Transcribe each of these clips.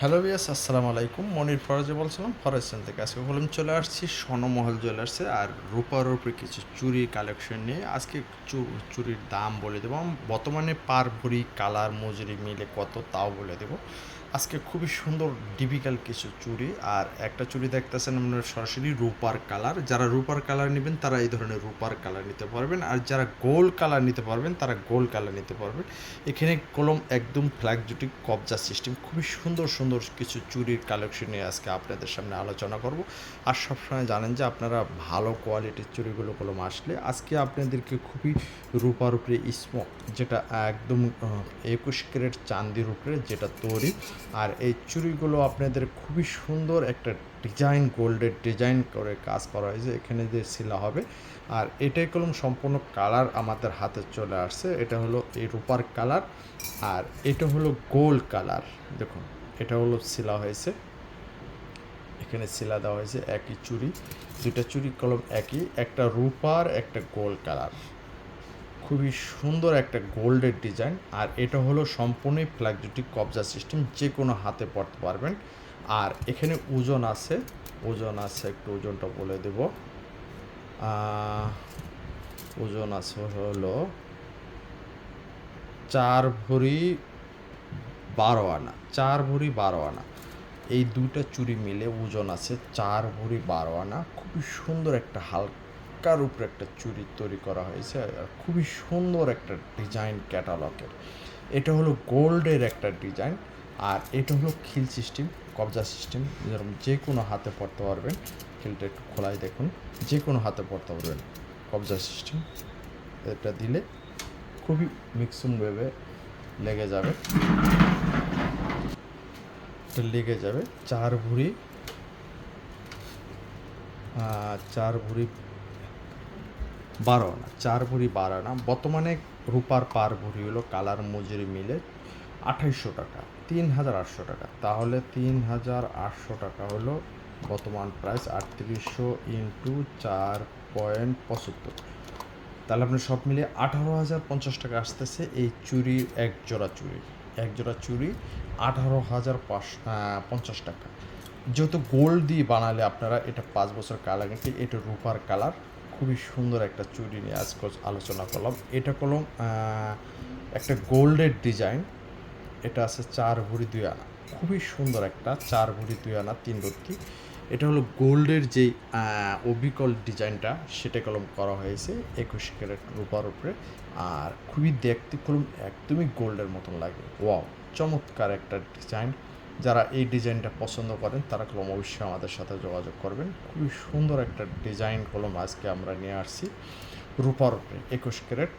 Hello বিয়াস আসসালামু আলাইকুম। মনির ফরাজে বলছিলাম, ফরাজ সেন থেকে। আজকে বললাম চলে আসছি স্বর্ণমহল জুয়েলার্সে আর রূপার উপরে কিছু চুরি কালেকশন নিয়ে। আজকে চুরির দাম বলে দেবো। বর্তমানে পার ভরি কালার মজুরি মিলে কত তাও বলে দেবো। আজকে খুবই সুন্দর ডিফিকাল্ট কিছু চুড়ি। আর একটা চুড়ি দেখতেছেন আপনার সরাসরি রূপার কালার যারা রূপার কালার নেবেন, তারা এই ধরনের রূপার কালার নিতে পারবেন। আর যারা গোল কালার নিতে পারবেন, তারা গোল কালার নিতে পারবেন। এখানে কলম একদম ফ্ল্যাগ জুটি কবজা সিস্টেম খুবই সুন্দর সুন্দর কিছু চুরির কালেকশন নিয়ে আজকে আপনাদের সামনে আলোচনা করব। আর সবসময় জানেন যে আপনারা ভালো কোয়ালিটির চুরিগুলো কলম আসলে আজকে আপনাদেরকে খুবই রূপার উপরে স্ম যেটা একদম একুশ ক্যারেট চান্দির উপরে যেটা তৈরি। আর এই চুড়িগুলো আপনাদের খুবই সুন্দর একটা ডিজাইন, গোল্ডের ডিজাইন করে কাজ করা হয়েছে। এখানে যে শিলা হবে, আর এটাই কলম সম্পূর্ণ কালার আমাদের হাতে চলে আসছে। এটা হলো এই রূপার কালার, আর এটা হলো গোল কালার। দেখুন, এটা হলো শিলা হয়েছে। এখানে শিলা দেওয়া হয়েছে একই চুড়ি, দুইটা চুড়ি কলম একই, একটা রূপার, একটা গোল কালার। খুবই সুন্দর একটা গোল্ডের ডিজাইন। আর এটা হলো সম্পূর্ণই ফ্ল্যাগজুটিক কবজা সিস্টেম যে কোনো হাতে পড়তে পারবেন। আর এখানে ওজন আছে ওজন আছে, একটু ওজনটা বলে দেব। ওজন আছে হলো চার ভরি বারো আনা, চার ভরি বারো আনা। এই দুইটা চুরি মিলে ওজন আছে চার ভরি বারো আনা। খুবই সুন্দর একটা হালকার উপরে একটা চুড়ি তৈরি করা হয়েছে খুবই সুন্দর একটা ডিজাইন ক্যাটালগের। এটা হলো গোল্ডের একটা ডিজাইন, আর এটা হলো খিল সিস্টেম, কবজা সিস্টেম। যেরকম যে কোনো হাতে পড়তে পারবেন, খিলটা একটু খোলাই দেখুন, যে কোনো হাতে পড়তে পারবেন, কবজা সিস্টেম। এটা দিলে খুবই মিক্সুম ভেবে লেগে যাবে। লেগে যাবে চার ভুঁড়ি চার ভুঁড়ি বারো আনা চার ভরি বারো আনা বর্তমানে রূপার পার ভরি হলো কালার মজুরি মিলে আঠাইশশো টাকা, তিন হাজার আটশো টাকা। তাহলে তিন হাজার আটশো টাকা হলো বর্তমান প্রাইস আটত্রিশশো ইন্টু চার পয়েন্ট পঁচাত্তর। তাহলে আপনি সব মিলিয়ে আঠারো হাজার পঞ্চাশ টাকা আসতেছে এই চুরি, এক জোড়া চুরি। এক জোড়া চুরি আঠারো হাজার পঞ্চাশ টাকা। যেহেতু গোল্ড দিয়ে বানালে আপনারা এটা পাঁচ বছর কালার এটা রূপার কালার? খুবই সুন্দর একটা চুড়ি নিয়ে আজকে আলোচনা করলাম। এটা করলাম আহ, একটা গোল্ডের ডিজাইন। এটা আছে চার ভরি দুই আনা। খুবই সুন্দর একটা চার ভরি দুই আনা তিন রত্তি। এটা হলো গোল্ডের আহ, অবিকল ডিজাইনটা সেটা কলম করা হয়েছে একুশ ক্যারেট রূপার উপরে। আর খুবই দেখতে কলম একদমই গোল্ডের মতন লাগে। ওয়াও চমৎকার একটা ডিজাইন। যারা এই ডিজাইনটা পছন্দ করেন, তারা কলম অবশ্যই আমাদের সাথে যোগাযোগ করবেন। খুবই সুন্দর একটা ডিজাইন কলম আজকে আমরা নিয়ে আসছি, রূপার একুশ ক্যারেট।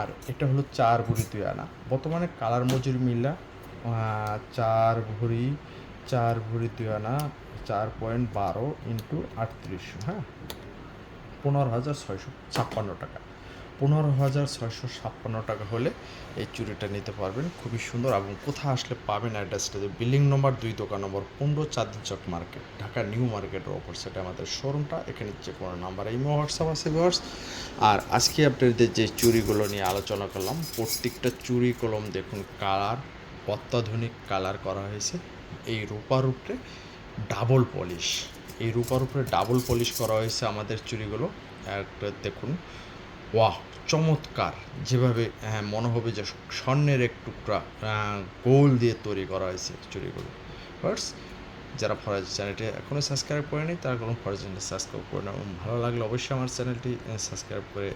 আর এটা হলো চার ভরি দুই আনা। বর্তমানে কালার মজুর মিল্লা চার ভরি চার ভরি দুই আনা, চার পয়েন্ট বারো ইন্টু আটত্রিশশো হ্যাঁ? পনেরো হাজার ছয়শো ছাপ্পান্ন টাকা। পনেরো হাজার ছয়শো ছাপ্পান্ন টাকা হলে এই চুড়িটা নিতে পারবেন। খুবই সুন্দর এবং কোথায় আসলে পাবেন অ্যাড্রেসটা যে বিল্ডিং নম্বর দুই, দোকান নম্বর পনেরো, চাঁদিন চক মার্কেট, ঢাকা নিউ মার্কেটের ওপর সেটা আমাদের শোরুমটা এখানে যে কোনো নাম্বার এই হোয়াটসঅ্যাপ আছে ভিউয়ার্স আর আজকে আপনাদের যে চুরিগুলো নিয়ে আলোচনা করলাম, প্রত্যেকটা চুরি কলম দেখুন কালার, অত্যাধুনিক কালার করা হয়েছে। এই রূপার উপরে ডাবল পলিশ এই রূপার উপরে ডাবল পলিশ করা হয়েছে আমাদের চুড়িগুলো একটা দেখুন ওয়াহ চমৎকার। যেভাবে হ্যাঁ, মনে হবে যে স্বর্ণের এক টুকরা গোল দিয়ে তৈরি করা হয়েছে চুরিগুলো। ফার্স যারা ফরাজ চ্যানেলটি এখনও সাবস্ক্রাইব করেনি তারা কোনো ফরাজ চ্যানেলটি সাবস্ক্রাইব করে না এবং ভালো লাগলে অবশ্যই আমার চ্যানেলটি সাবস্ক্রাইব করে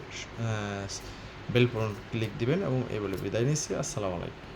বেল ক্লিক দিবেন এবং এই বলে বিদায় নিচ্ছি। আসসালামু আলাইকুম।